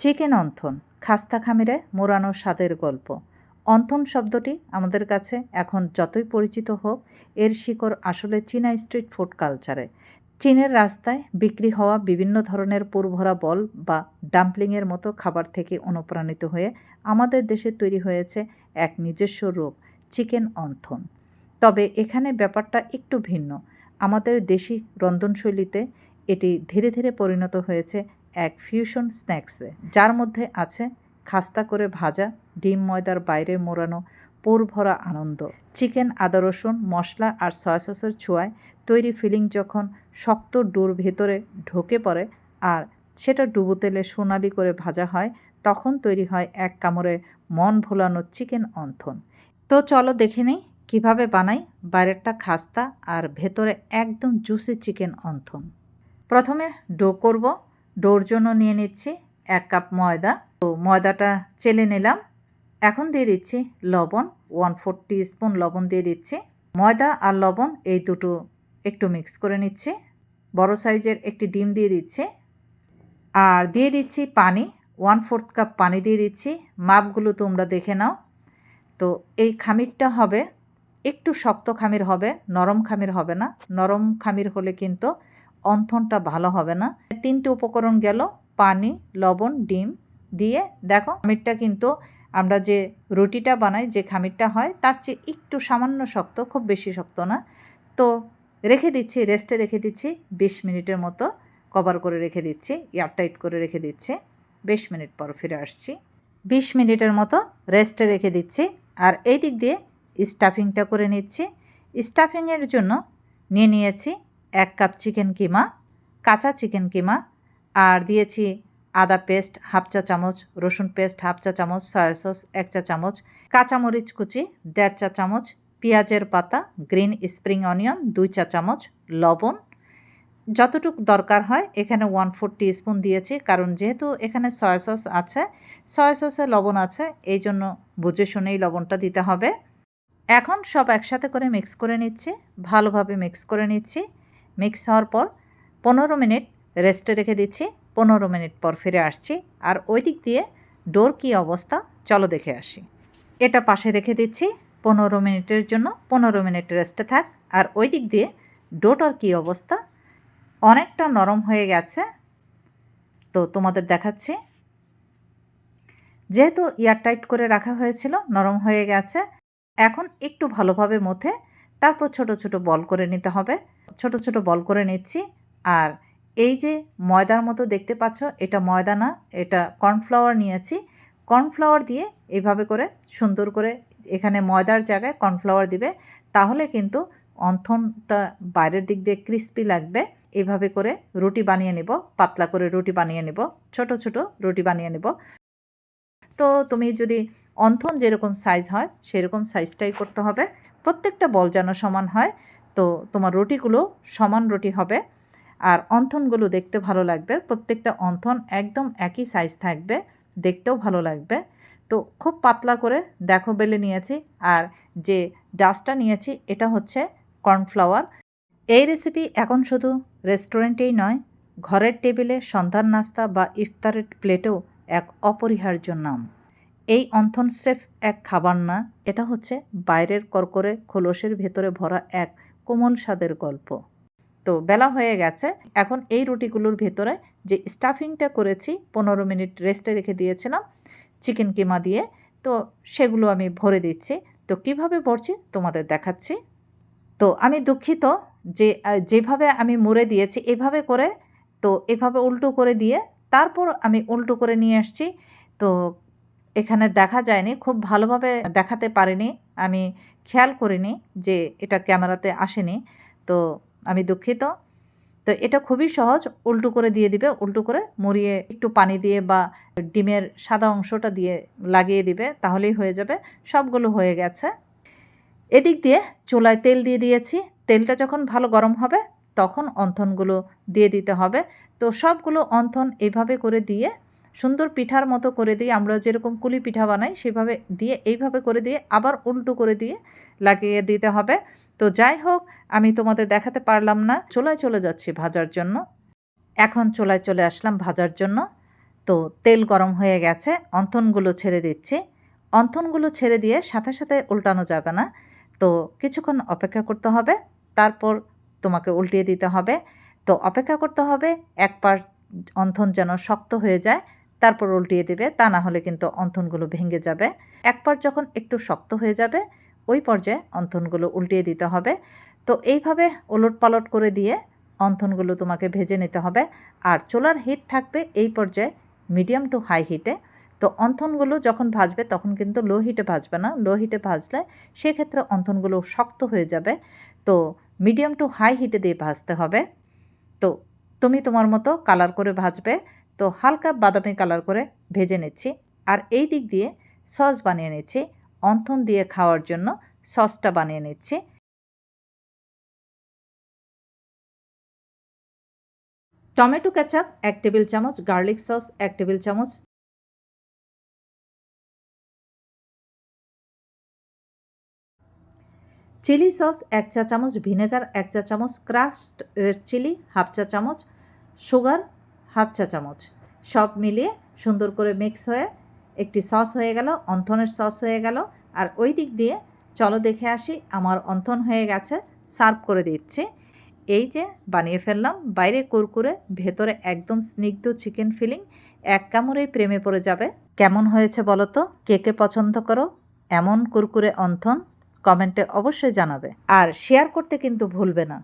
Chicken wonton, খাস্তা খামিরে মোড়ানো স্বাদের গল্প। অন্থন শব্দটি আমাদের কাছে এখন যতই পরিচিত হোক, এর শিকড় আসলে চীনা স্ট্রিট ফুড কালচারে। চীনের রাস্তায় বিক্রি হওয়া বিভিন্ন ধরনের পুরভরা বল বা ডাম্পলিংয়ের মতো খাবার থেকে অনুপ্রাণিত হয়ে আমাদের দেশে তৈরি হয়েছে এক নিজস্ব রূপ, চিকেন অন্থন। তবে এখানে ব্যাপারটা একটু ভিন্ন। আমাদের দেশি রন্ধনশৈলীতে এটি ধীরে ধীরে পরিণত হয়েছে এক ফিউশন স্ন্যাক্সে যার মধ্যে আছে খাস্তা করে ভাজা, ডিম ময়দার বাইরে মোড়ানো পুর ভরা আনন্দ, চিকেন, আদা রসুন, মশলা আর সয়া সসের ছোঁয়ায় তৈরি ফিলিং যখন শক্ত ডোর ভেতরে ঢোকে পড়ে আর সেটা ডুবো তেলে সোনালি করে ভাজা হয়, তখন তৈরি হয় এক কামড়ে মন ভোলানো চিকেন অন্থন। তো চলো দেখে নিই কীভাবে বানাই বাইরেরটা খাস্তা আর ভেতরে একদম জুসি চিকেন অন্থন। প্রথমে ডো করব। ডোর জন্য নিয়ে নিচ্ছি, এক কাপ ময়দা। তো ময়দাটা চেলে নিলাম। এখন দিয়ে দিচ্ছি লবণ ওয়ান ফোর স্পুন লবণ দিয়ে দিচ্ছি। ময়দা আর লবণ এই দুটো একটু মিক্স করে নিচ্ছি। বড় সাইজের একটি ডিম দিয়ে দিচ্ছি। আর দিয়ে দিচ্ছি পানি ওয়ান ফোর্থ কাপ পানি দিয়ে দিচ্ছি। মাপগুলো তোমরা দেখে নাও। তো এই খামিরটা হবে, একটু শক্ত খামির হবে, নরম খামির হবে না। নরম খামির হলে কিন্তু অন্থনটা ভালো হবে না। তিনটে উপকরণ গেল, পানি, লবণ, ডিম দিয়ে। দেখো, খামিরটা কিন্তু আমরা যে রুটিটা বানাই, যে খামিরটা হয়, তার চেয়ে একটু সামান্য শক্ত, খুব বেশি শক্ত না। তো রেখে দিচ্ছি, রেস্টে রেখে দিচ্ছি, বিশ মিনিটের মতো কভার করে রেখে দিচ্ছি, এয়ারটাইট করে রেখে দিচ্ছি। বিশ মিনিট পর ফিরে আসছি। বিশ মিনিটের মতো রেস্টে রেখে দিচ্ছি আর এই দিক দিয়ে স্টাফিংটা করে নিচ্ছি। স্টাফিংয়ের জন্য নিয়ে নিয়েছি এক কাপ চিকেন কিমা, কাঁচা চিকেন কিমা, আর দিয়েছি আদা পেস্ট হাফ চা চামচ, রসুন পেস্ট হাফ চা চামচ, সয়া সস এক চা চামচ, কাঁচামরিচ কুচি দেড় চা চামচ, পেঁয়াজের পাতা, গ্রিন স্প্রিং অনিয়ন দুই চা চামচ, লবণ। যতটুকু দরকার হয় এখানে ওয়ান ফোর স্পুন দিয়েছি, কারণ যেহেতু এখানে সয়া সস আছে, সয়া সসে লবণ আছে, এই জন্য বুঝে শুনেই লবণটা দিতে হবে। এখন সব একসাথে করে মিক্স করে নিচ্ছি, ভালোভাবে মিক্স করে নিচ্ছি। মিক্স হওয়ার পর পনেরো মিনিট রেস্টে রেখে দিচ্ছি। পনেরো মিনিট পর ফিরে আসছি আর ওই দিক দিয়ে ডোর কী অবস্থা চলো দেখে আসি। এটা পাশে রেখে দিচ্ছি পনেরো মিনিটের জন্য। পনেরো মিনিট রেস্টে থাক আর ওই দিক দিয়ে ডোটার কী অবস্থা? অনেকটা নরম হয়ে গেছে। তো তোমাদের দেখাচ্ছি। যেহেতু এয়ারটাইট করে রাখা হয়েছিল, নরম হয়ে গেছে, এখন একটু ভালোভাবে মধ্যে তারপর ছোট ছোট বল করে নিতে হবে। ছোট ছোট বল করে নিচ্ছি। আর এই যে ময়দার মতো দেখতে পাচ্ছ, এটা ময়দা না, এটা কর্নফ্লাওয়ার নিয়েছি। কর্নফ্লাওয়ার দিয়ে এইভাবে করে সুন্দর করে এখানে ময়দার জায়গায় কর্নফ্লাওয়ার দিবে। তাহলে কিন্তু অন্থনটা বাইরের দিক দিয়ে ক্রিস্পি লাগবে। এভাবে করে রুটি বানিয়ে নেব, পাতলা করে রুটি বানিয়ে নেব, ছোট ছোট রুটি বানিয়ে নেব। তো তুমি যদি অন্থন যেরকম সাইজ হয়, সেরকম সাইজটাই করতে হবে। প্রত্যেকটা বল যেন সমান হয়। তো তোমার রুটিগুলো সমান রুটি হবে। আর অন্থনগুলো দেখতে ভালো লাগবে। প্রত্যেকটা অন্থন একদম একই সাইজ থাকবে। দেখতেও ভালো লাগবে। তো খুব পাতলা করে দেখো বেলে নিয়েছি। আর যে ডাস্টটা নিয়েছি, এটা হচ্ছে কর্নফ্লাওয়ার এই রেসিপি এখন শুধু রেস্টুরেন্টেই নয়, ঘরের টেবিলে সন্ধ্যার নাস্তা বা ইফতারের প্লেটেও এক অপরিহার্য নাম। এই অন্থন স্রেফ এক খাবার না, এটা হচ্ছে বাইরের করকরে খোলসের ভেতরে ভরা এক কোমল স্বাদের গল্প। তো বেলা হয়ে গেছে। এখন এই রুটিগুলোর ভেতরে যে স্টাফিংটা করেছি, পনেরো মিনিট রেস্টে রেখে দিয়েছিলাম চিকেন কিমা দিয়ে, তো সেগুলো আমি ভরে দিচ্ছি। তো কীভাবে ভরছি তোমাদের দেখাচ্ছি। তো আমি দুঃখিত যে যেভাবে আমি মুড়ে দিয়েছি এভাবে করে, তো এভাবে উল্টো করে দিয়ে তারপর আমি উল্টো করে নিয়ে আসছি। তো এখানে দেখা যায়নি, খুব ভালোভাবে দেখাতে পারিনি। আমি খেয়াল করিনি যে এটা ক্যামেরাতে আসেনি। তো আমি দুঃখিত। তো এটা খুবই সহজ, উল্টো করে দিয়ে দিবে, উল্টো করে মুড়িয়ে একটু পানি দিয়ে বা ডিমের সাদা অংশটা দিয়ে লাগিয়ে দিবে, তাহলেই হয়ে যাবে। সবগুলো হয়ে গেছে। এদিক দিয়ে চুলায় তেল দিয়ে দিয়েছি। তেলটা যখন ভালো গরম হবে, তখন অন্থনগুলো দিয়ে দিতে হবে। তো সবগুলো অন্থন এইভাবে করে দিয়ে সুন্দর পিঠার মতো করে দিয়ে আমরা যেরকম কুলি পিঠা বানাই, সেভাবে দিয়ে, এইভাবে করে দিয়ে আবার উল্টো করে দিয়ে লাগিয়ে দিতে হবে। তো যাই হোক, আমি তোমাদের দেখাতে পারলাম না। চোলায় চলে যাচ্ছি ভাজার জন্য। এখন চোলায় চলে আসলাম ভাজার জন্য। তো তেল গরম হয়ে গেছে, অন্থনগুলো ছেড়ে দিচ্ছি। অন্থনগুলো ছেড়ে দিয়ে সাথে সাথে উল্টানো যাবে না। তো কিছুক্ষণ অপেক্ষা করতে হবে, তারপর তোমাকে উল্টিয়ে দিতে হবে। তো অপেক্ষা করতে হবে, এক পার অন্থন যেন শক্ত হয়ে যায়। তারপর উল্টিয়ে দেবে, তা না হলে কিন্তু অন্থনগুলো ভেঙে যাবে। এক পার যখন একটু শক্ত হয়ে যাবে, ওই পর্যায়ে অন্থনগুলো উল্টিয়ে দিতে হবে। তো এইভাবে ওলট পালট করে দিয়ে অন্থনগুলো তোমাকে ভেজে নিতে হবে। আর চোলার হিট থাকবে এই পর্যায়ে মিডিয়াম টু হাই হিটে তো অন্থনগুলো যখন ভাজবে, তখন কিন্তু লো হিটে ভাজবে না। লো হিটে ভাজলে সেক্ষেত্রে অন্থনগুলো শক্ত হয়ে যাবে। তো মিডিয়াম টু হাই হিটে দিয়ে ভাজতে হবে। তো তুমি তোমার মতো কালার করে ভাজবে। তো হালকা বাদামি কালার করে ভেজে নিচ্ছি। আর এই দিক দিয়ে সস বানিয়ে নিচ্ছি। অন্থন দিয়ে খাওয়ার জন্য সসটা বানিয়ে নিচ্ছি। টমেটো কেচাপ এক টেবিল চামচ, গার্লিক সস এক টেবিল চামচ। চিলি সস এক চা চামচ, ভিনেগার এক চা চামচ ক্রাস্ট রেড চিলি হাফ চা চামচ, সুগার হাফ চা চামচ। সব মিলিয়ে সুন্দর করে মিক্স হয়ে একটি সস হয়ে গেল, অন্থনের সস হয়ে গেল। আর ওই দিক দিয়ে চলো দেখে আসি, আমার অন্থন হয়ে গেছে, সার্ভ করে দিচ্ছি। এই যে বানিয়ে ফেললাম, বাইরে কুরকুরে, ভেতরে একদম স্নিগ্ধ চিকেন ফিলিং, এক কামড়েই প্রেমে পড়ে যাবে। কেমন হয়েছে বলো তো? কে কে পছন্দ করো? এমন কুরকুরে অন্থন কমেন্টে অবশ্যই জানাবে। আর শেয়ার করতে কিন্তু ভুলবে না।